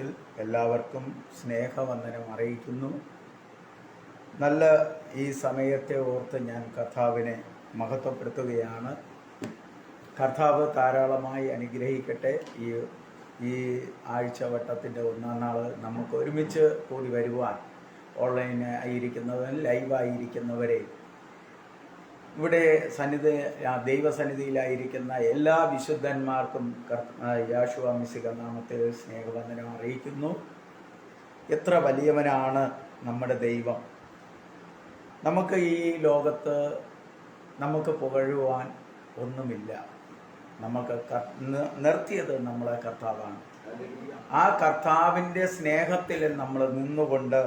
നാമത്തിൽ എല്ലാവർക്കും സ്നേഹവന്ദനം അറിയിക്കുന്നു. നല്ല ഈ സമയത്തെ ഓർത്ത് ഞാൻ കർത്താവിനെ മഹത്വപ്പെടുത്തുകയാണ്. കർത്താവ് ധാരാളമായി അനുഗ്രഹിക്കട്ടെ. ഈ ഈ ആഴ്ചവട്ടത്തിന്റെ ഒന്നാം നാൾ നമുക്ക് ഒരുമിച്ച് കൂടി വരുവാൻ ഓൺലൈൻ ആയിരിക്കുന്നവരും ലൈവായിരിക്കുന്നവരെ ഇവിടെ സന്നിധി ദൈവസന്നിധിയിലായിരിക്കുന്ന എല്ലാ വിശുദ്ധന്മാർക്കും യാശുവ മിസിക നാമത്തിൽ സ്നേഹവന്ദനം അറിയിക്കുന്നു. എത്ര വലിയവനാണ് നമ്മുടെ ദൈവം. നമുക്ക് ഈ ലോകത്ത് നമുക്ക് പുകഴുവാൻ ഒന്നുമില്ല. നമുക്ക് നിർത്തിയത് നമ്മളെ കർത്താവാണ്. ആ കർത്താവിന്റെ സ്നേഹത്തിൽ നമ്മൾ നിന്നുകൊണ്ട്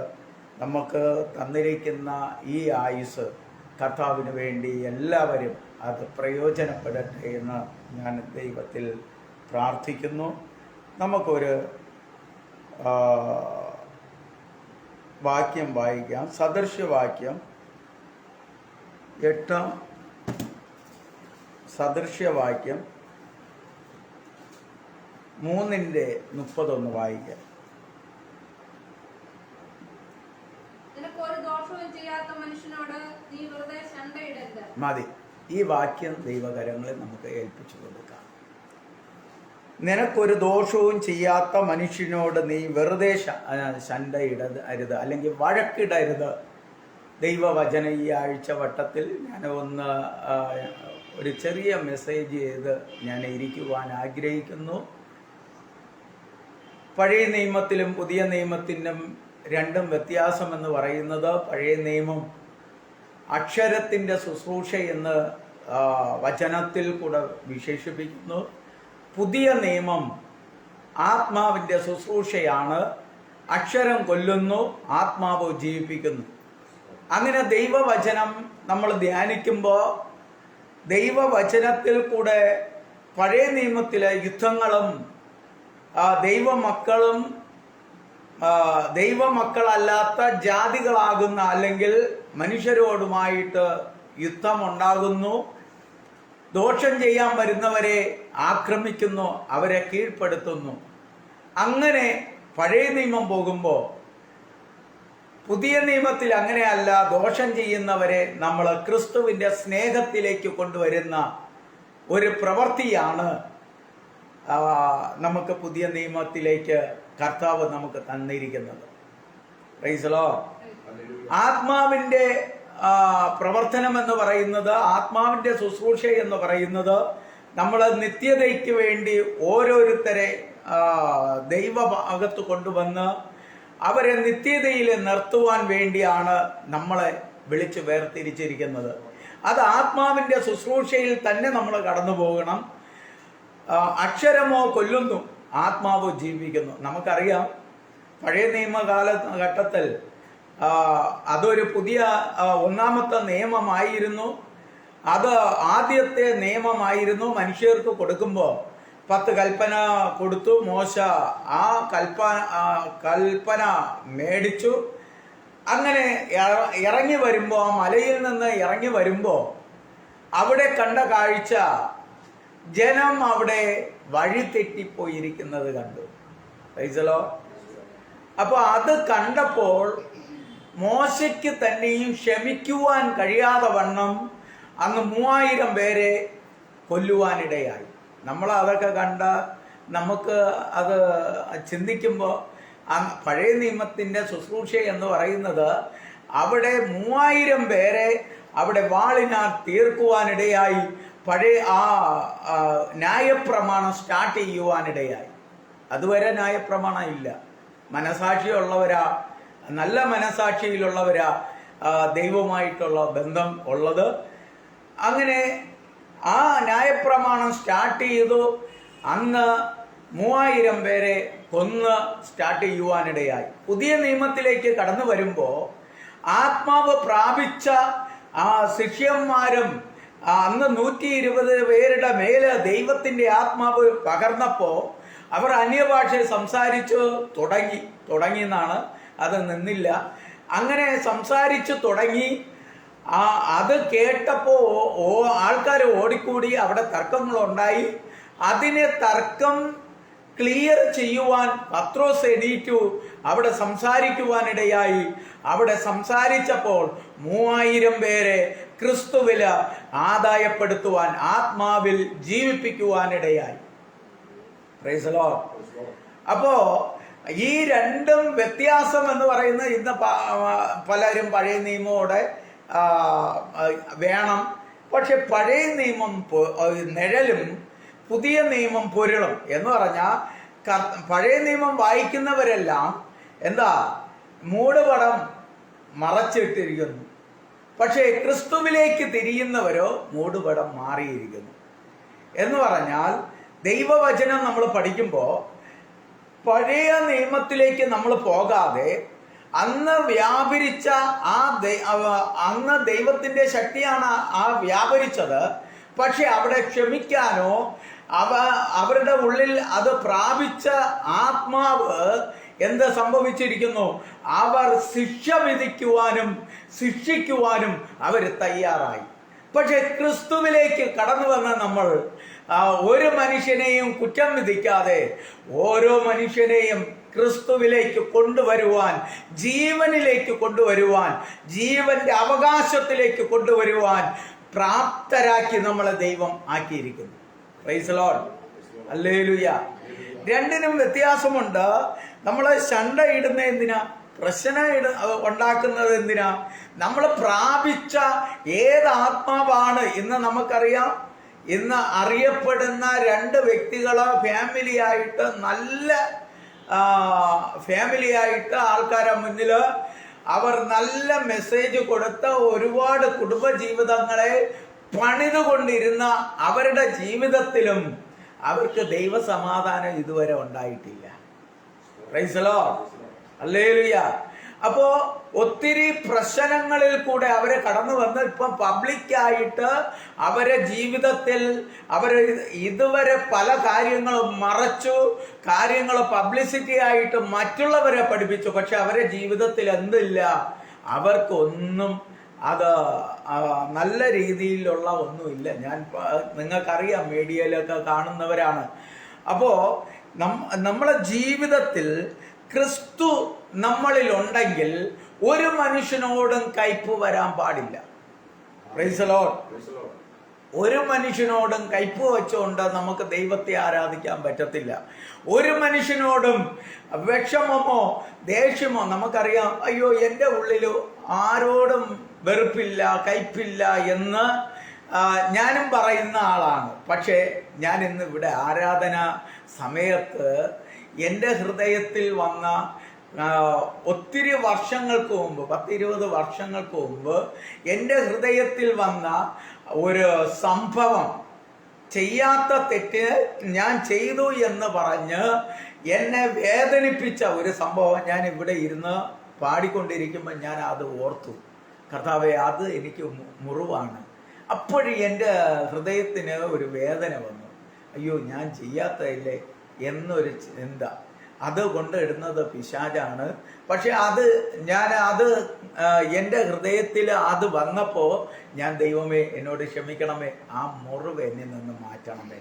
നമുക്ക് തന്നിരിക്കുന്ന ഈ ആയുസ് കർത്താവിന് വേണ്ടി എല്ലാവരും അത് പ്രയോജനപ്പെടട്ടെ എന്ന് ഞാൻ ദൈവത്തിൽ പ്രാർത്ഥിക്കുന്നു. നമുക്കൊരു വാക്യം വായിക്കാം. സദൃശ്യവാക്യം എട്ടാം സദൃശ്യവാക്യം മൂന്നിന്റെ മുപ്പതൊന്ന് വായിക്കാം നിനക്ക് ഒരു ദോഷവും ചെയ്യാത്ത മനുഷ്യനോട് നീ വെറുതെ ശണ്ടയിടരുത് മതി. ഈ വാക്യം ദൈവകരങ്ങളിൽ നമുക്ക് ഏൽപ്പിച്ചു കൊടുക്കാം. നിനക്കൊരു ദോഷവും ചെയ്യാത്ത മനുഷ്യനോട് നീ വെറുതെ ശണ്ടയിടത് അരുത് അല്ലെങ്കിൽ വഴക്കിടരുത്. ദൈവവചന ഈ ആഴ്ച വട്ടത്തിൽ ഞാൻ ഒന്ന് ഒരു ചെറിയ മെസ്സേജ് ചെയ്ത് ഞാൻ ഇരിക്കുവാൻ ആഗ്രഹിക്കുന്നു. പഴയ നിയമത്തിലും പുതിയ നിയമത്തിനും രണ്ടും വ്യത്യാസമെന്ന് പറയുന്നത് പഴയ നിയമം അക്ഷരത്തിന്റെ ശുശ്രൂഷ എന്ന് വചനത്തിൽ കൂടെ വിശേഷിപ്പിക്കുന്നു. പുതിയ നിയമം ആത്മാവിന്റെ ശുശ്രൂഷയാണ്. അക്ഷരം കൊല്ലുന്നു ആത്മാവ് ജീവിപ്പിക്കുന്നു. അങ്ങനെ ദൈവവചനം നമ്മൾ ധ്യാനിക്കുമ്പോൾ ദൈവവചനത്തിൽ കൂടെ പഴയ നിയമത്തിലെ യുദ്ധങ്ങളും ദൈവമക്കളും ദൈവമക്കളല്ലാത്ത ജാതികളാകുന്ന അല്ലെങ്കിൽ മനുഷ്യരോടുമായിട്ട് യുദ്ധമുണ്ടാകുന്നു ദോഷം ചെയ്യാൻ വരുന്നവരെ ആക്രമിക്കുന്നു അവരെ കീഴ്പ്പെടുത്തുന്നു. അങ്ങനെ പഴയ നിയമം പോകുമ്പോൾ പുതിയ നിയമത്തിൽ അങ്ങനെയല്ല ദോഷം ചെയ്യുന്നവരെ നമ്മൾ ക്രിസ്തുവിന്റെ സ്നേഹത്തിലേക്ക് കൊണ്ടുവരുന്ന ഒരു പ്രവൃത്തിയാണ് നമുക്ക് പുതിയ നിയമത്തിലേക്ക് കർത്താവ് നമുക്ക് തന്നിരിക്കുന്നത്. റൈസലോ ആത്മാവിന്റെ പ്രവർത്തനം എന്ന് പറയുന്നത് ആത്മാവിന്റെ ശുശ്രൂഷ എന്ന് പറയുന്നത് നമ്മൾ നിത്യതയ്ക്ക് വേണ്ടി ഓരോരുത്തരെ ദൈവ അകത്ത് കൊണ്ടുവന്ന് അവരെ നിത്യതയിൽ നിർത്തുവാൻ വേണ്ടിയാണ് നമ്മളെ വിളിച്ച് വേർതിരിച്ചിരിക്കുന്നത്. അത് ആത്മാവിന്റെ ശുശ്രൂഷയിൽ തന്നെ നമ്മൾ കടന്നു പോകണം അക്ഷരമോ കൊല്ലുന്നു ആത്മാവോ ജീവിക്കുന്നു. നമുക്കറിയാം പഴയ നിയമകാല ഘട്ടത്തിൽ അതൊരു പുതിയ ഒന്നാമത്തെ നിയമമായിരുന്നു. അത് ആദ്യത്തെ നിയമമായിരുന്നു. മനുഷ്യർക്ക് കൊടുക്കുമ്പോൾ പത്ത് കൽപ്പന കൊടുത്തു മോശ ആ കൽപ്പന കൽപ്പന മേടിച്ചു. അങ്ങനെ ഇറങ്ങി വരുമ്പോൾ മലയിൽ നിന്ന് ഇറങ്ങി വരുമ്പോൾ അവിടെ കണ്ട കാഴ്ച ജനം അവിടെ വഴിതെറ്റിപ്പോയിരിക്കുന്നത് കണ്ടു. പൈസലോ അപ്പോൾ അത് കണ്ടപ്പോൾ മോശയ്ക്ക് തന്നെയും ക്ഷമിക്കുവാൻ കഴിയാതെ വണ്ണം അന്ന് മൂവായിരം പേരെ കൊല്ലുവാനിടയായി. നമ്മൾ അതൊക്കെ കണ്ട നമുക്ക് അത് ചിന്തിക്കുമ്പോൾ പഴയ നിയമത്തിന്റെ ശുശ്രൂഷ എന്ന് പറയുന്നത് അവിടെ മൂവായിരം പേരെ അവിടെ വാളിനാൽ തീർക്കുവാനിടയായി പഴയ ആ ന്യായപ്രമാണം സ്റ്റാർട്ട് ചെയ്യുവാനിടയായി. അതുവരെ ന്യായപ്രമാണം ഇല്ല മനസാക്ഷിയുള്ളവരാ നല്ല മനസാക്ഷിയിലുള്ളവരാ ദൈവമായിട്ടുള്ള ബന്ധം ഉള്ളത്. അങ്ങനെ ആ ന്യായപ്രമാണം സ്റ്റാർട്ട് ചെയ്തു. അന്ന് മൂവായിരം പേരെ കൊന്ന് സ്റ്റാർട്ട് ചെയ്യുവാനിടയായി. പുതിയ നിയമത്തിലേക്ക് കടന്നു വരുമ്പോൾ ആത്മാവ് പ്രാപിച്ച ആ ശിഷ്യന്മാരും അന്ന് നൂറ്റി ഇരുപത് പേരുടെ മേൽ ദൈവത്തിന്റെ ആത്മാവ് പകർന്നപ്പോൾ അവർ അന്യഭാഷ സംസാരിച്ചു തുടങ്ങി തുടങ്ങി എന്നാണ് അത് നിന്നില്ല. അങ്ങനെ സംസാരിച്ചു തുടങ്ങി. ആ അത് കേട്ടപ്പോൾ ഓ ആൾക്കാർ ഓടിക്കൂടി അവിടെ തർക്കങ്ങളുണ്ടായി. അതിനെ തർക്കം ക്ലിയർ ചെയ്യുവാൻ പത്രോസ് എണീറ്റു. അവിടെ സംസാരിക്കുവാനിടയായി. അവിടെ സംസാരിച്ചപ്പോൾ മൂവായിരം പേരെ ക്രിസ്തുവിൽ ആദായപ്പെടുത്തുവാൻ ആത്മാവിൽ ജീവിപ്പിക്കുവാനിടയായി. അപ്പോ ഈ രണ്ടും വ്യത്യാസം എന്ന് പറയുന്ന ഇന്ന് പലരും പഴയ നിയമോടെ വേണം. പക്ഷെ പഴയ നിയമം നിഴലും പുതിയ നിയമം പൊരുളും. എന്ന് പറഞ്ഞാൽ പഴയ നിയമം വായിക്കുന്നവരെല്ലാം എന്താ മൂടുപടം മറച്ചിട്ടിരിക്കുന്നു. പക്ഷേ ക്രിസ്തുവിലേക്ക് തിരിയുന്നവരോ മൂടുപടം മാറിയിരിക്കുന്നു. എന്ന് പറഞ്ഞാൽ ദൈവവചനം നമ്മൾ പഠിക്കുമ്പോൾ പഴയ നിയമത്തിലേക്ക് നമ്മൾ പോകാതെ അന്ന് വ്യാപരിച്ച ആ അന്ന് ദൈവത്തിന്റെ ശക്തിയാണ് ആ വ്യാപരിച്ചത്. പക്ഷെ അവിടെ ക്ഷമിക്കാനോ അവ അവരുടെ ഉള്ളിൽ അത് പ്രാപിച്ച ആത്മാവ് എന്ത് സംഭവിച്ചിരിക്കുന്നു? അവർ ശിക്ഷ വിധിക്കുവാനും ശിക്ഷിക്കുവാനും അവർ തയ്യാറായി. പക്ഷെ ക്രിസ്തുവിലേക്ക് കടന്നു വന്ന നമ്മൾ ഒരു മനുഷ്യനെയും കുറ്റം വിധിക്കാതെ ഓരോ മനുഷ്യനെയും ക്രിസ്തുവിലേക്ക് കൊണ്ടുവരുവാൻ ജീവനിലേക്ക് കൊണ്ടുവരുവാൻ ജീവന്റെ അവകാശത്തിലേക്ക് കൊണ്ടുവരുവാൻ പ്രാപ്തരാക്കി നമ്മളെ ദൈവം ആക്കിയിരിക്കുന്നു. ലോഡ് അല്ലേലുയ രണ്ടിനും വ്യത്യാസമുണ്ട്. നമ്മൾ ശണ്ട ഇടുന്ന എന്തിനാ പ്രശ്നം ഉണ്ടാക്കുന്നത് എന്തിനാ? നമ്മൾ പ്രാപിച്ച ഏത് ആത്മാവാണ് ഇന്ന് നമുക്കറിയാം. ഇന്ന് അറിയപ്പെടുന്ന രണ്ട് വ്യക്തികളോ ഫാമിലി ആയിട്ട് നല്ല ഫാമിലി ആയിട്ട് ആൾക്കാരെ മുന്നിൽ അവർ നല്ല മെസ്സേജ് കൊടുത്ത ഒരുപാട് കുടുംബജീവിതങ്ങളെ പണിതുകൊണ്ടിരുന്ന അവരുടെ ജീവിതത്തിലും അവർക്ക് ദൈവസമാധാനം ഇതുവരെ ഉണ്ടായിട്ടില്ല. പ്രൈസലോ അല്ലേലുയ. അപ്പോ ഒത്തിരി പ്രശ്നങ്ങളിൽ കൂടെ അവരെ കടന്നു വന്ന് ഇപ്പം പബ്ലിക്കായിട്ട് അവരെ ജീവിതത്തിൽ അവർ ഇതുവരെ പല കാര്യങ്ങളും മറച്ചു കാര്യങ്ങൾ പബ്ലിസിറ്റി ആയിട്ട് മറ്റുള്ളവരെ പഠിപ്പിച്ചു. പക്ഷെ അവരെ ജീവിതത്തിൽ എന്തില്ല? അവർക്കൊന്നും അത് നല്ല രീതിയിലുള്ള ഒന്നുമില്ല. ഞാൻ നിങ്ങൾക്കറിയാം മീഡിയയിലൊക്കെ കാണുന്നവരാണ്. അപ്പോൾ നമ്മളെ ജീവിതത്തിൽ ക്രിസ്തു നമ്മളിൽ ഉണ്ടെങ്കിൽ ഒരു മനുഷ്യനോടും കയ്പ് വരാൻ പാടില്ല. ഒരു മനുഷ്യനോടും കയ്പ് വെച്ചുകൊണ്ട് നമുക്ക് ദൈവത്തെ ആരാധിക്കാൻ പറ്റത്തില്ല. ഒരു മനുഷ്യനോടും വിഷമമോ ദേഷ്യമോ നമുക്കറിയാം അയ്യോ എന്റെ ഉള്ളിൽ ആരോടും വെറുപ്പില്ല കയ്പില്ല എന്ന് ഞാനും പറയുന്ന ആളാണ്. പക്ഷേ ഞാൻ ഇന്ന് ഇവിടെ ആരാധന സമയത്ത് എന്റെ ഹൃദയത്തിൽ വന്ന ഒത്തിരി വർഷങ്ങൾക്ക് മുമ്പ് പത്തിരുപത് വർഷങ്ങൾക്ക് മുമ്പ് എന്റെ ഹൃദയത്തിൽ വന്ന ഒരു സംഭവം ചെയ്യാത്ത തെറ്റ് ഞാൻ ചെയ്തു എന്ന് പറഞ്ഞ് എന്നെ വേദനിപ്പിച്ച ഒരു സംഭവം ഞാൻ ഇവിടെ ഇരുന്ന് പാടിക്കൊണ്ടിരിക്കുമ്പോൾ ഞാൻ അത് ഓർത്തു. കർത്താവെ അത് എനിക്ക് മുറിവാണ്. അപ്പോഴും എന്റെ ഹൃദയത്തിന് ഒരു വേദന വന്നു. അയ്യോ ഞാൻ ചെയ്യാത്തതല്ലേ? എന്നൊരു ചിന്ത. അത് കൊണ്ടിടുന്നത് പിശാചാണ്. പക്ഷെ അത് ഞാൻ അത് എന്റെ ഹൃദയത്തിൽ അത് വന്നപ്പോൾ ഞാൻ ദൈവമേ എന്നോട് ക്ഷമിക്കണമേ ആ മുറിവ് എന്നിൽ നിന്ന് മാറ്റണമേ.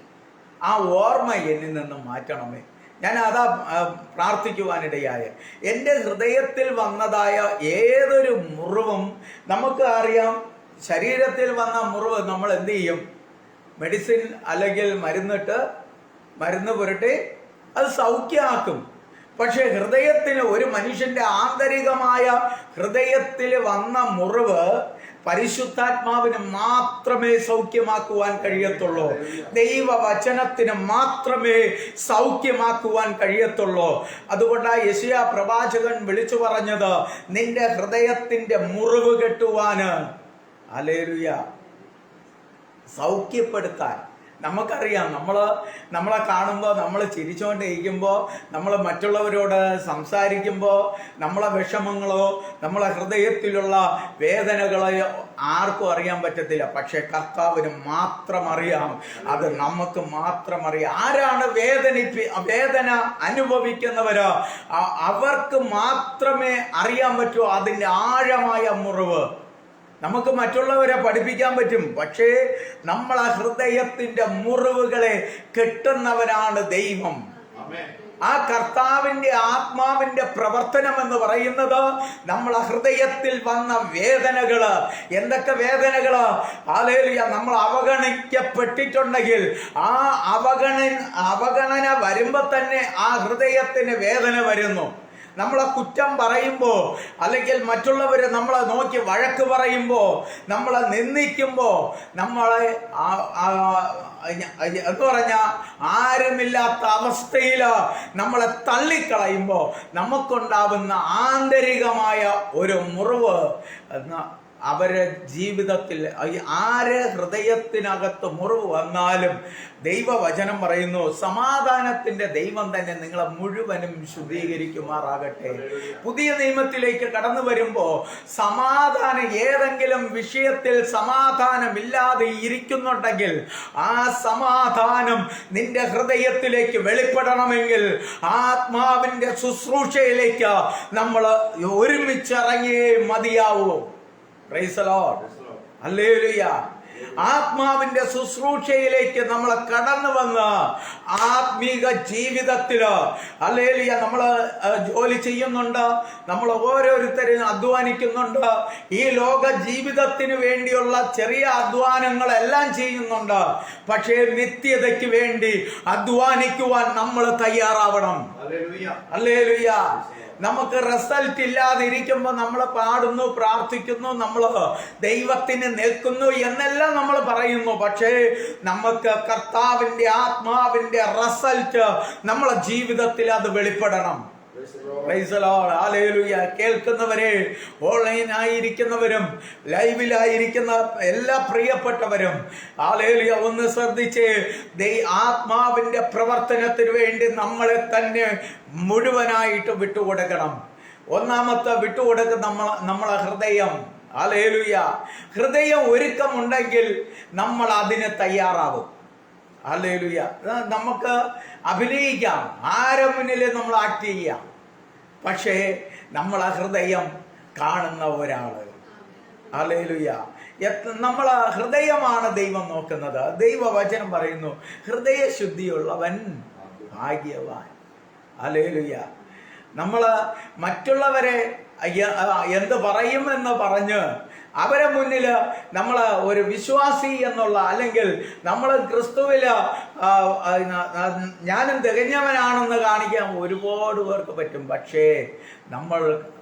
ആ ഓർമ്മ എന്നിൽ നിന്ന് മാറ്റണമേ. ഞാൻ അതാ പ്രാർത്ഥിക്കുവാനിടയായ. എന്റെ ഹൃദയത്തിൽ വന്നതായ ഏതൊരു മുറിവും നമുക്ക് അറിയാം. ശരീരത്തിൽ വന്ന മുറിവ് നമ്മൾ എന്ത് ചെയ്യും? മെഡിസിൻ അല്ലെങ്കിൽ മരുന്നിട്ട് മരുന്ന് പുരട്ടി അത് സൗഖ്യമാക്കും പക്ഷേ ഹൃദയത്തിന് ഒരു മനുഷ്യന്റെ ആന്തരികമായ ഹൃദയത്തിൽ വന്ന മുറിവ് പരിശുദ്ധാത്മാവിന് മാത്രമേ സൗഖ്യമാക്കുവാൻ കഴിയത്തുള്ളൂ. ദൈവവചനത്തിന് മാത്രമേ സൗഖ്യമാക്കുവാൻ കഴിയത്തുള്ളൂ. അതുകൊണ്ടാണ് യശിയ പ്രവാചകൻ വിളിച്ചു പറഞ്ഞത് നിന്റെ ഹൃദയത്തിന്റെ മുറിവ് കെട്ടുവാന്. അലേരുയ സൗഖ്യപ്പെടുത്താൻ. നമുക്കറിയാം. നമ്മൾ നമ്മളെ കാണുമ്പോൾ നമ്മൾ ചിരിച്ചുകൊണ്ടിരിക്കുമ്പോൾ നമ്മൾ മറ്റുള്ളവരോട് സംസാരിക്കുമ്പോൾ നമ്മളെ വിഷമങ്ങളോ നമ്മളെ ഹൃദയത്തിലുള്ള വേദനകളോ ആർക്കും അറിയാൻ പറ്റത്തില്ല. പക്ഷെ കർത്താവിന് മാത്രം അറിയാം. അത് നമുക്ക് മാത്രം അറിയാം. ആരാണ് വേദനിപ്പി വേദന അനുഭവിക്കുന്നവരോ? അവർക്ക് മാത്രമേ അറിയാൻ പറ്റൂ അതിന്റെ ആഴമായ മുറിവ്. നമുക്ക് മറ്റുള്ളവരെ പഠിപ്പിക്കാൻ പറ്റും. പക്ഷേ നമ്മളെ ഹൃദയത്തിന്റെ മുറിവുകളെ കെട്ടുന്നവനാണ് ദൈവം. ആ കർത്താവിന്റെ ആത്മാവിന്റെ പ്രവർത്തനം എന്ന് പറയുന്നത് നമ്മളെ ഹൃദയത്തിൽ വന്ന വേദനകൾ. എന്തൊക്കെ വേദനകൾ? ആലേലിയ നമ്മൾ അവഗണിക്കപ്പെട്ടിട്ടുണ്ടെങ്കിൽ ആ അവഗണ അവഗണന വരുമ്പോ തന്നെ ആ ഹൃദയത്തിന് വേദന വരുന്നു. നമ്മളെ കുറ്റം പറയുമ്പോൾ അല്ലെങ്കിൽ മറ്റുള്ളവരെ നമ്മളെ നോക്കി വഴക്ക് പറയുമ്പോൾ നമ്മളെ നിന്ദിക്കുമ്പോൾ നമ്മളെ എന്ന് പറഞ്ഞാൽ ആരുമില്ലാത്ത അവസ്ഥയിൽ നമ്മളെ തള്ളിക്കളയുമ്പോൾ നമുക്കുണ്ടാവുന്ന ആന്തരികമായ ഒരു മുറിവ് അവരെ ജീവിതത്തിൽ ആര് ഹൃദയത്തിനകത്ത് മുറിവ് വന്നാലും ദൈവവചനം പറയുന്നു സമാധാനത്തിന്റെ ദൈവം തന്നെ നിങ്ങളെ മുഴുവനും ശുദ്ധീകരിക്കുമാറാകട്ടെ. പുതിയ നിയമത്തിലേക്ക് കടന്നു വരുമ്പോൾ സമാധാനം ഏതെങ്കിലും വിഷയത്തിൽ സമാധാനമില്ലാതെ ഇരിക്കുന്നുണ്ടെങ്കിൽ ആ സമാധാനം നിന്റെ ഹൃദയത്തിലേക്ക് വെളിപ്പെടണമെങ്കിൽ ആത്മാവിന്റെ ശുശ്രൂഷയിലേക്ക് നമ്മൾ ഒരുമിച്ചിറങ്ങിയേ മതിയാവൂ ആത്മാവിന്റെ ശുശ്രൂഷയിലേക്ക് നമ്മൾ കടന്നു വന്ന് ആത്മീക ജീവിതത്തിൽ അല്ലേലിയ നമ്മൾ ജോലി ചെയ്യുന്നുണ്ട്. നമ്മൾ ഓരോരുത്തരും അധ്വാനിക്കുന്നുണ്ട്. ഈ ലോക ജീവിതത്തിന് വേണ്ടിയുള്ള ചെറിയ അധ്വാനങ്ങളെല്ലാം ചെയ്യുന്നുണ്ട്. പക്ഷേ നിത്യതയ്ക്ക് വേണ്ടി അധ്വാനിക്കുവാൻ നമ്മൾ തയ്യാറാവണം. അല്ലേലുയ്യ നമുക്ക് റിസൾട്ട് ഇല്ലാതെ ഇരിക്കുമ്പോൾ നമ്മൾ പാടുന്നു പ്രാർത്ഥിക്കുന്നു നമ്മൾ ദൈവത്തിന് നിൽക്കുന്നു എന്നെല്ലാം നമ്മൾ പറയുന്നു. പക്ഷേ നമുക്ക് കർത്താവിന്റെ ആത്മാവിന്റെ റിസൾട്ട് നമ്മളെ ജീവിതത്തിൽ അത് വെളിപ്പെടണം. കേൾക്കുന്നവരെ ഓൺലൈൻ ആയിരിക്കുന്നവരും ലൈവിലായിരിക്കുന്ന എല്ലാ പ്രിയപ്പെട്ടവരും ആലേലിയ ഒന്ന് ശ്രദ്ധിച്ച് ആത്മാവിന്റെ പ്രവർത്തനത്തിന് വേണ്ടി നമ്മളെ തന്നെ മുഴുവനായിട്ട് വിട്ടുകൊടുക്കണം. ഒന്നാമത്തെ വിട്ടുകൊടുക്കുന്ന നമ്മൾ നമ്മളെ ഹൃദയം. ആലേലുയ ഹൃദയം ഒരുക്കമുണ്ടെങ്കിൽ നമ്മൾ അതിന് തയ്യാറാവും. അല്ലേലുയ നമുക്ക് അഭിനയിക്കാം. ആരെ മുന്നിൽ നമ്മൾ ആക്ട് ചെയ്യാം. പക്ഷേ നമ്മൾ ആ ഹൃദയം കാണുന്ന ഒരാൾ അല്ലേലുയ നമ്മളെ ഹൃദയമാണ് ദൈവം നോക്കുന്നത്. ദൈവവചനം പറയുന്നു ഹൃദയശുദ്ധിയുള്ളവൻ ഭാഗ്യവാൻ. അലേലുയ്യ നമ്മൾ മറ്റുള്ളവരെ എന്ത് പറയുമെന്ന് പറഞ്ഞ് അവരെ മുന്നിൽ നമ്മൾ ഒരു വിശ്വാസി എന്നുള്ള അല്ലെങ്കിൽ നമ്മൾ ക്രിസ്തുവിൽ ഞാനും തികഞ്ഞവനാണെന്ന് കാണിക്കാൻ ഒരുപാട് പേർക്ക് പറ്റും. പക്ഷേ നമ്മൾ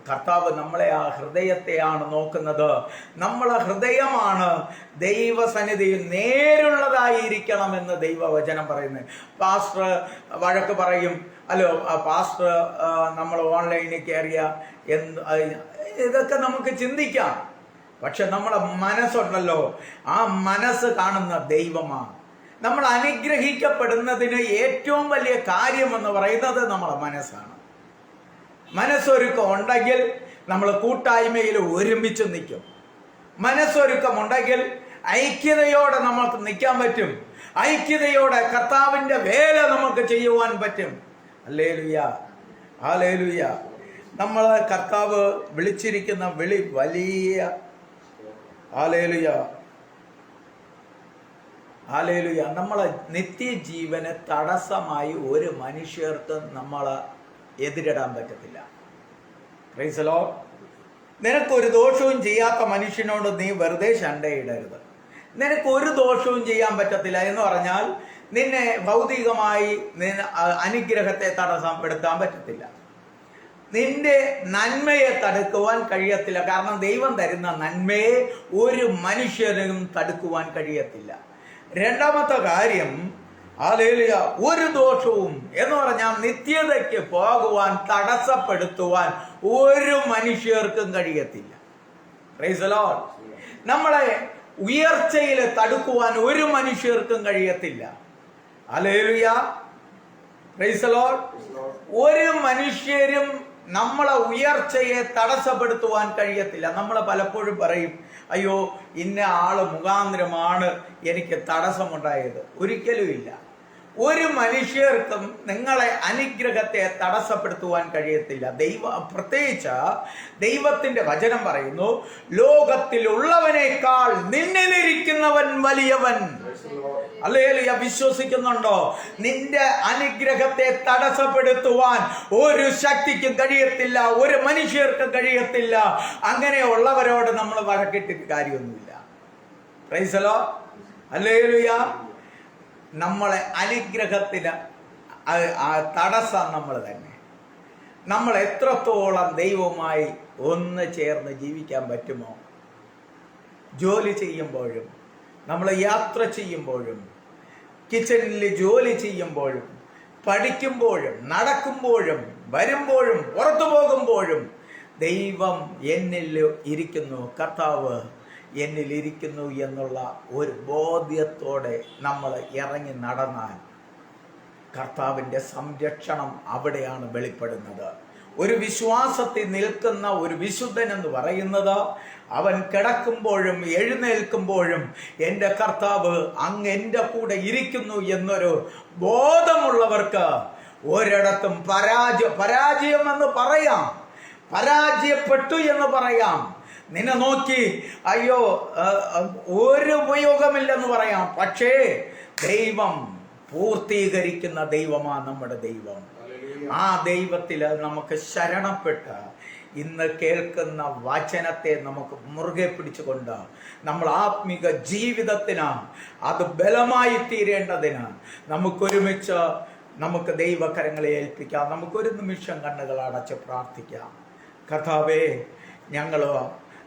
കർത്താവ് നമ്മളെ ആ ഹൃദയത്തെയാണ് നോക്കുന്നത്. നമ്മളെ ഹൃദയമാണ് ദൈവസന്നിധിയിൽ നേരുള്ളതായിരിക്കണമെന്ന് ദൈവവചനം പറയുന്നത്. പാസ്റ്റർ വഴക്ക് പറയും. അല്ലോ പാസ്റ്റർ നമ്മൾ ഓൺലൈനിൽ കയറിയ എന്ത് ഇതൊക്കെ നമുക്ക് ചിന്തിക്കാം. പക്ഷെ നമ്മളെ മനസ്സുണ്ടല്ലോ. ആ മനസ്സ് കാണുന്ന ദൈവമാണ്. നമ്മൾ അനുഗ്രഹിക്കപ്പെടുന്നതിന് ഏറ്റവും വലിയ കാര്യമെന്ന് പറയുന്നത് നമ്മളെ മനസ്സാണ്. മനസ്സൊരുക്കം ഉണ്ടെങ്കിൽ നമ്മൾ കൂട്ടായ്മയിൽ ഒരുമിച്ച് നിൽക്കും. മനസ്സൊരുക്കം ഉണ്ടെങ്കിൽ ഐക്യതയോടെ നമുക്ക് നിൽക്കാൻ പറ്റും. ഐക്യതയോടെ കർത്താവിന്റെ വേല നമുക്ക് ചെയ്യുവാൻ പറ്റും. അല്ലേ ലുയ ആ ലുയ നമ്മളെ കർത്താവ് വിളിച്ചിരിക്കുന്ന വിളി വലിയ ആലേലുയ ആലേലുയ നമ്മളെ നിത്യജീവന് തടസ്സമായി ഒരു മനുഷ്യർക്ക് നമ്മളെ എതിരിടാൻ പറ്റത്തില്ല. റീസലോ നിനക്കൊരു ദോഷവും ചെയ്യാത്ത മനുഷ്യനോട് നീ വെറുതെ ശണ്ടയിടരുത്. നിനക്ക് ഒരു ദോഷവും ചെയ്യാൻ പറ്റത്തില്ല എന്ന് പറഞ്ഞാൽ നിന്നെ ഭൗതികമായി അനുഗ്രഹത്തെ തടസ്സപ്പെടുത്താൻ പറ്റത്തില്ല. നിന്റെ നന്മയെ തടുക്കുവാൻ കഴിയത്തില്ല. കാരണം ദൈവം തരുന്ന നന്മയെ ഒരു മനുഷ്യനും തടുക്കുവാൻ കഴിയത്തില്ല. രണ്ടാമത്തെ കാര്യം അതേലിയ ഒരു ദോഷവും എന്ന് പറഞ്ഞാൽ നിത്യതയ്ക്ക് പോകുവാൻ തടസ്സപ്പെടുത്തുവാൻ ഒരു മനുഷ്യർക്കും കഴിയത്തില്ല. നമ്മളെ ഉയർച്ചയിൽ തടുക്കുവാൻ ഒരു മനുഷ്യർക്കും കഴിയത്തില്ല. Hallelujah Lord. ഒരു മനുഷ്യരും നമ്മളെ ഉയർച്ചയെ തടസ്സപ്പെടുത്തുവാൻ കഴിയത്തില്ല. നമ്മൾ പലപ്പോഴും പറയും അയ്യോ ഇന്ന ആൾ മുഖാന്തരമാണ് എനിക്ക് തടസ്സമുണ്ടായത്. ഒരിക്കലും ഇല്ല. ഒരു മനുഷ്യർക്കും നിങ്ങളെ അനുഗ്രഹത്തെ തടസ്സപ്പെടുത്തുവാൻ കഴിയത്തില്ല. ദൈവ പ്രത്യേകിച്ച് ദൈവത്തിന്റെ വചനം പറയുന്നു ലോകത്തിലുള്ളവനേക്കാൾ നിന്നിലിരിക്കുന്നവൻ വലിയവൻ. അല്ലേലിയ വിശ്വസിക്കുന്നുണ്ടോ? നിന്റെ അനുഗ്രഹത്തെ തടസ്സപ്പെടുത്തുവാൻ ഒരു ശക്തിക്കും കഴിയത്തില്ല ഒരു മനുഷ്യർക്കും കഴിയത്തില്ല. അങ്ങനെയുള്ളവരോട് നമ്മൾ വഴക്കിട്ട് കാര്യമൊന്നുമില്ല. പ്രൈസലോ അല്ലേലുയ. നമ്മളെ അനുഗ്രഹത്തിന് തടസ്സം നമ്മൾ തന്നെ. നമ്മൾ എത്രത്തോളം ദൈവവുമായി ഒന്ന് ചേർന്ന് ജീവിക്കാൻ പറ്റുമോ? ജോലി ചെയ്യുമ്പോഴും നമ്മൾ യാത്ര ചെയ്യുമ്പോഴും കിച്ചണിൽ ജോലി ചെയ്യുമ്പോഴും പഠിക്കുമ്പോഴും നടക്കുമ്പോഴും വരുമ്പോഴും പുറത്തു പോകുമ്പോഴും ദൈവം എന്നിൽ ഇരിക്കുന്നു. കർത്താവ് എന്നിൽ ഇരിക്കുന്നു എന്നുള്ള ഒരു ബോധ്യത്തോടെ നമ്മൾ ഇറങ്ങി നടന്നാൽ കർത്താവിന്റെ സംരക്ഷണം അവിടെയാണ് വെളിപ്പെടുന്നത്. ഒരു വിശ്വാസത്തിൽ നിൽക്കുന്ന ഒരു വിശുദ്ധൻ എന്ന് പറയുന്നത് അവൻ കിടക്കുമ്പോഴും എഴുന്നേൽക്കുമ്പോഴും എന്റെ കർത്താവ് അങ്ങ് എന്റെ കൂടെ ഇരിക്കുന്നു എന്നൊരു ബോധമുള്ളവർക്ക് ഒരിടത്തും പരാജയ പരാജയം എന്ന് പറയാം. പരാജയപ്പെട്ടു എന്ന് പറയാം. നിന്നെ നോക്കി അയ്യോ ഒരു ഉപയോഗമില്ലെന്ന് പറയാം. പക്ഷേ ദൈവം പൂർത്തീകരിക്കുന്ന ദൈവമാണ് നമ്മുടെ ദൈവം. ആ ദൈവത്തിൽ നമുക്ക് ശരണപ്പെട്ട് ഇന്ന് കേൾക്കുന്ന വചനത്തെ നമുക്ക് മുറുകെ പിടിച്ചുകൊണ്ട് നമ്മൾ ആത്മിക ജീവിതത്തിന് അത് ബലമായി തീരേണ്ടതിന് നമുക്കൊരുമിച്ച് നമുക്ക് ദൈവകരങ്ങളെ ഏൽപ്പിക്കാം. നമുക്കൊരു നിമിഷം കണ്ണുകൾ അടച്ച് പ്രാർത്ഥിക്കാം. കഥാവേ ഞങ്ങൾ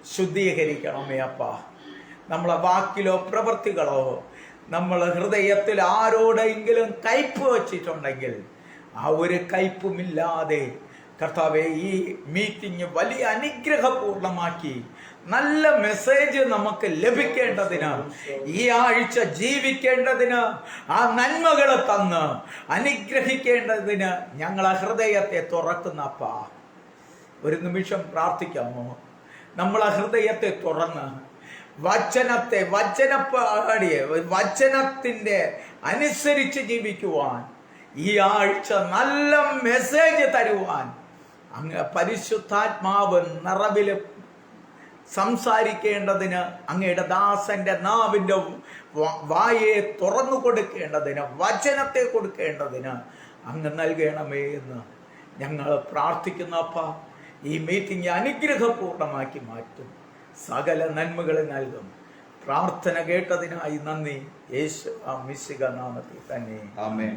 ശുദ്ധീകരിക്കണമേ അപ്പ. നമ്മളെ വാക്കിലോ പ്രവൃത്തികളോ നമ്മൾ ഹൃദയത്തിൽ ആരോടെങ്കിലും കയ്പ് വച്ചിട്ടുണ്ടെങ്കിൽ ആ ഒരു കയ്പുമില്ലാതെ കർത്താവെ ഈ മീറ്റിംഗ് വലിയ അനുഗ്രഹപൂർണമാക്കി നല്ല മെസ്സേജ് നമുക്ക് ലഭിക്കേണ്ടതിന് ഈ ആഴ്ച ജീവിക്കേണ്ടതിന് ആ നന്മകളെ തന്ന് അനുഗ്രഹിക്കേണ്ടതിന് ഞങ്ങളെ ഹൃദയത്തെ തുറക്കുന്നപ്പ ഒരു നിമിഷം പ്രാർത്ഥിക്കാമോ? നമ്മളെ ഹൃദയത്തെ തുറന്ന് വചനത്തെ വചനപ്പാടിയെ വചനത്തിന്റെ അനുസരിച്ച് ജീവിക്കുവാൻ ഈ ആഴ്ച നല്ല മെസ്സേജ് തരുവാൻ അങ്ങ് പരിശുദ്ധാത്മാവ് നിറവിൽ സംസാരിക്കേണ്ടതിന് അങ്ങയുടെ ദാസന്റെ നാവിന്റെ വായെ തുറന്നു കൊടുക്കേണ്ടതിന് വചനത്തെ കൊടുക്കേണ്ടതിന് അങ്ങ് നൽകണമേ എന്ന് ഞങ്ങൾ പ്രാർത്ഥിക്കുന്ന അപ്പ. ഈ മീറ്റിംഗ് അനുഗ്രഹപൂർണമാക്കി മാറ്റും. സകല നന്മകളെ നൽകും. പ്രാർത്ഥന കേട്ടതിനായി നന്ദി. യേശു ആ മിശിക നാമത്തിൽ തന്നെ. Amen.